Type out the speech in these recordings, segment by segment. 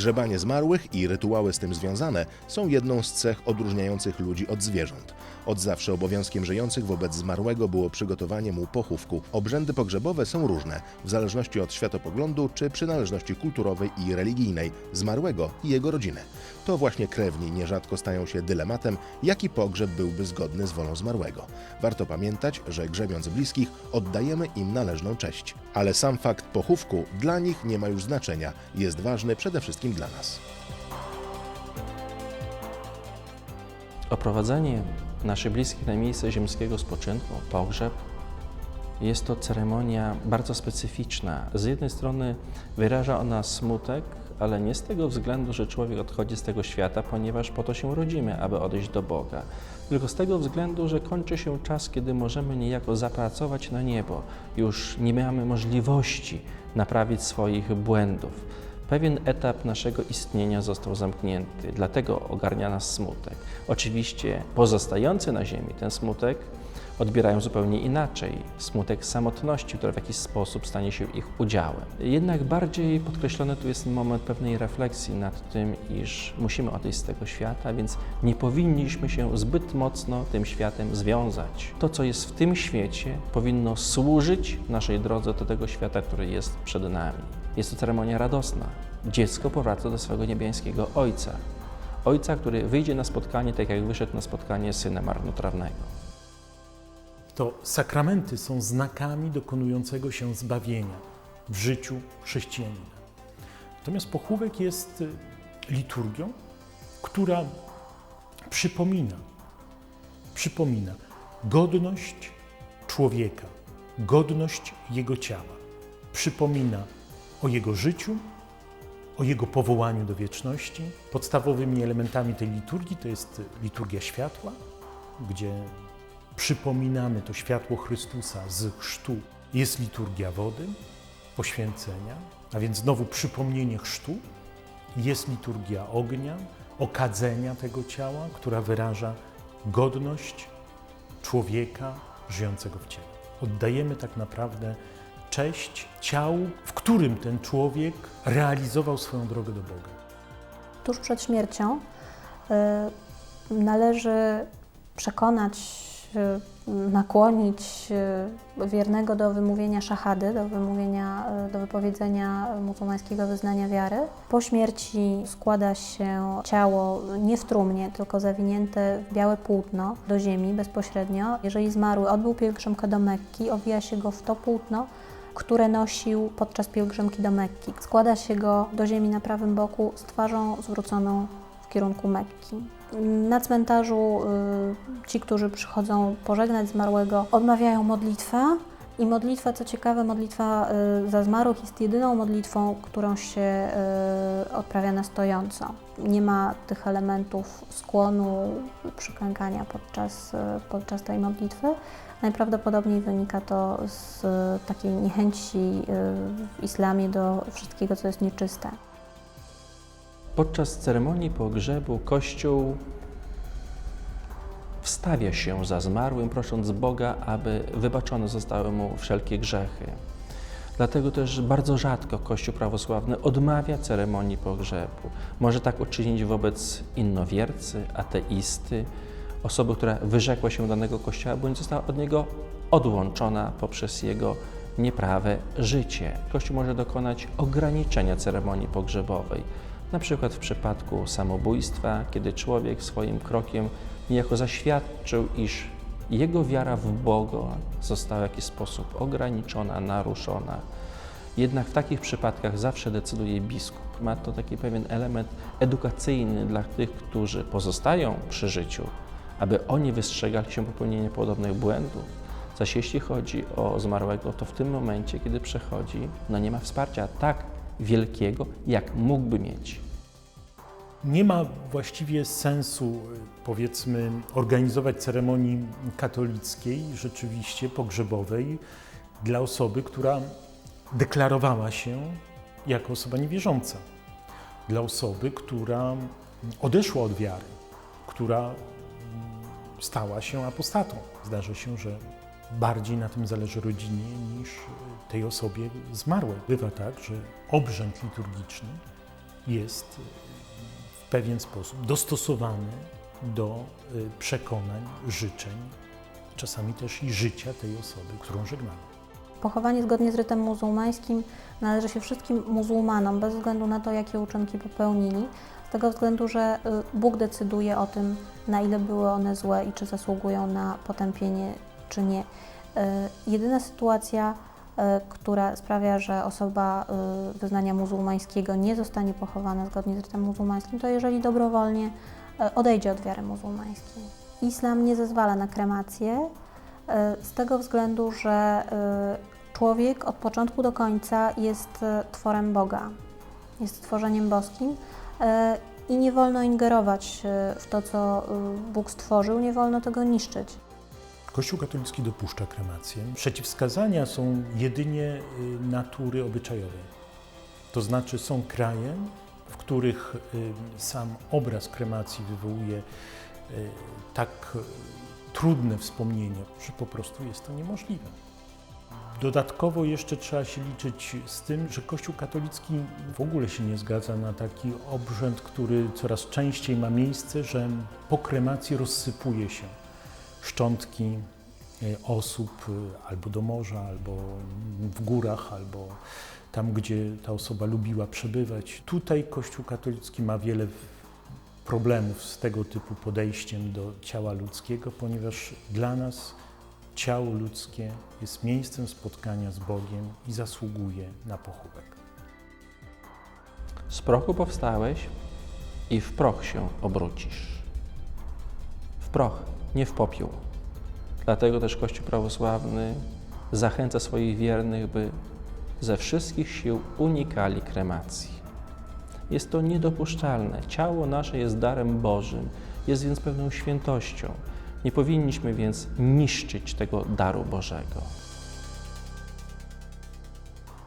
Grzebanie zmarłych i rytuały z tym związane są jedną z cech odróżniających ludzi od zwierząt. Od zawsze obowiązkiem żyjących wobec zmarłego było przygotowanie mu pochówku. Obrzędy pogrzebowe są różne, w zależności od światopoglądu czy przynależności kulturowej i religijnej zmarłego i jego rodziny. To właśnie krewni nierzadko stają się dylematem, jaki pogrzeb byłby zgodny z wolą zmarłego. Warto pamiętać, że grzebiąc bliskich, oddajemy im należną cześć. Ale sam fakt pochówku dla nich nie ma już znaczenia, jest ważny przede wszystkim dla nas. Oprowadzenie naszych bliskich na miejsce ziemskiego spoczynku, pogrzeb, jest to ceremonia bardzo specyficzna. Z jednej strony wyraża ona smutek, ale nie z tego względu, że człowiek odchodzi z tego świata, ponieważ po to się rodzimy, aby odejść do Boga, tylko z tego względu, że kończy się czas, kiedy możemy niejako zapracować na niebo. Już nie mamy możliwości naprawić swoich błędów. Pewien etap naszego istnienia został zamknięty, dlatego ogarnia nas smutek. Oczywiście pozostający na ziemi ten smutek odbierają zupełnie inaczej. Smutek samotności, która w jakiś sposób stanie się ich udziałem. Jednak bardziej podkreślony tu jest moment pewnej refleksji nad tym, iż musimy odejść z tego świata, więc nie powinniśmy się zbyt mocno tym światem związać. To, co jest w tym świecie, powinno służyć naszej drodze do tego świata, który jest przed nami. Jest to ceremonia radosna. Dziecko powraca do swego niebiańskiego Ojca. Ojca, który wyjdzie na spotkanie, tak jak wyszedł na spotkanie syna marnotrawnego. to sakramenty są znakami dokonującego się zbawienia w życiu chrześcijanina. Natomiast pochówek jest y, liturgią, która przypomina, przypomina godność człowieka, godność jego ciała. Przypomina o jego życiu, o jego powołaniu do wieczności. Podstawowymi elementami tej liturgii to jest liturgia światła, gdzie przypominamy to światło Chrystusa z chrztu. Jest liturgia wody, poświęcenia, a więc znowu przypomnienie chrztu. Jest liturgia ognia, okadzenia tego ciała, która wyraża godność człowieka żyjącego w ciele. Oddajemy tak naprawdę cześć ciału, w którym ten człowiek realizował swoją drogę do Boga. tuż przed śmiercią y, należy przekonać, y, nakłonić y, wiernego do wymówienia szachady, do wymówienia, do wypowiedzenia muzułmańskiego wyznania wiary. Po śmierci składa się ciało nie w trumnie, tylko zawinięte w białe płótno do ziemi bezpośrednio. Jeżeli zmarły odbył pielgrzymkę do Mekki, owija się go w to płótno, które nosił podczas pielgrzymki do Mekki. Składa się go do ziemi na prawym boku z twarzą zwróconą w kierunku Mekki. Na cmentarzu y, ci, którzy przychodzą pożegnać zmarłego, odmawiają modlitwę. I modlitwa, co ciekawe, modlitwa y, za zmarłych jest jedyną modlitwą, którą się y, odprawia na stojąco. Nie ma tych elementów skłonu, przyklękania podczas, y, podczas tej modlitwy. Najprawdopodobniej wynika to z takiej niechęci w islamie do wszystkiego, co jest nieczyste. Podczas ceremonii pogrzebu Kościół wstawia się za zmarłym, prosząc Boga, aby wybaczone zostały mu wszelkie grzechy. Dlatego też bardzo rzadko Kościół prawosławny odmawia ceremonii pogrzebu. Może tak uczynić wobec innowiercy, ateisty, osoby, która wyrzekła się danego Kościoła, bądź została od niego odłączona poprzez jego nieprawe życie. Kościół może dokonać ograniczenia ceremonii pogrzebowej, na przykład w przypadku samobójstwa, kiedy człowiek swoim krokiem niejako zaświadczył, iż jego wiara w Boga została w jakiś sposób ograniczona, naruszona. Jednak w takich przypadkach zawsze decyduje biskup. Ma to taki pewien element edukacyjny dla tych, którzy pozostają przy życiu, aby oni wystrzegali się popełnienia podobnych błędów. Zaś jeśli chodzi o zmarłego, to w tym momencie, kiedy przechodzi, no nie ma wsparcia tak wielkiego, jak mógłby mieć. Nie ma właściwie sensu, powiedzmy, organizować ceremonii katolickiej, rzeczywiście pogrzebowej, dla osoby, która deklarowała się jako osoba niewierząca. Dla osoby, która odeszła od wiary, która stała się apostatą. Zdarza się, że bardziej na tym zależy rodzinie niż tej osobie zmarłej. Bywa tak, że obrzęd liturgiczny jest y, pewien sposób dostosowany do y, przekonań, życzeń, czasami też i życia tej osoby, którą żegnamy. Pochowanie zgodnie z rytem muzułmańskim należy się wszystkim muzułmanom, bez względu na to, jakie uczynki popełnili, z tego względu, że y, Bóg decyduje o tym, na ile były one złe i czy zasługują na potępienie, czy nie. Y, Jedyna sytuacja, y, która sprawia, że osoba y, wyznania muzułmańskiego nie zostanie pochowana zgodnie z rytem muzułmańskim, to jeżeli dobrowolnie y, odejdzie od wiary muzułmańskiej. Islam nie zezwala na kremację, z tego względu, że człowiek od początku do końca jest tworem Boga, jest stworzeniem boskim i nie wolno ingerować w to, co Bóg stworzył, nie wolno tego niszczyć. Kościół katolicki dopuszcza kremację. Przeciwwskazania są jedynie y, natury obyczajowej. To znaczy są kraje, w których y, sam obraz kremacji wywołuje y, tak trudne wspomnienie, że po prostu jest to niemożliwe. Dodatkowo jeszcze trzeba się liczyć z tym, że Kościół katolicki w ogóle się nie zgadza na taki obrzęd, który coraz częściej ma miejsce, że po kremacji rozsypuje się szczątki e, osób e, albo do morza, albo w górach, albo tam, gdzie ta osoba lubiła przebywać. Tutaj Kościół katolicki ma wiele problemów z tego typu podejściem do ciała ludzkiego, ponieważ dla nas ciało ludzkie jest miejscem spotkania z Bogiem i zasługuje na pochówek. Z prochu powstałeś i w proch się obrócisz. W proch, nie w popiół. Dlatego też Kościół prawosławny zachęca swoich wiernych, by ze wszystkich sił unikali kremacji. Jest to niedopuszczalne. Ciało nasze jest darem Bożym, jest więc pewną świętością. Nie powinniśmy więc niszczyć tego daru Bożego.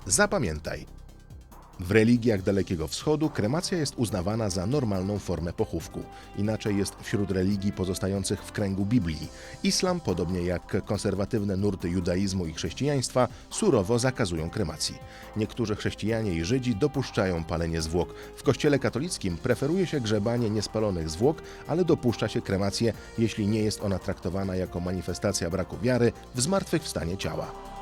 Zapamiętaj. W religiach Dalekiego Wschodu kremacja jest uznawana za normalną formę pochówku. Inaczej jest wśród religii pozostających w kręgu Biblii. Islam, podobnie jak konserwatywne nurty judaizmu i chrześcijaństwa, surowo zakazują kremacji. Niektórzy chrześcijanie i Żydzi dopuszczają palenie zwłok. W kościele katolickim preferuje się grzebanie niespalonych zwłok, ale dopuszcza się kremację, jeśli nie jest ona traktowana jako manifestacja braku wiary w zmartwychwstanie ciała.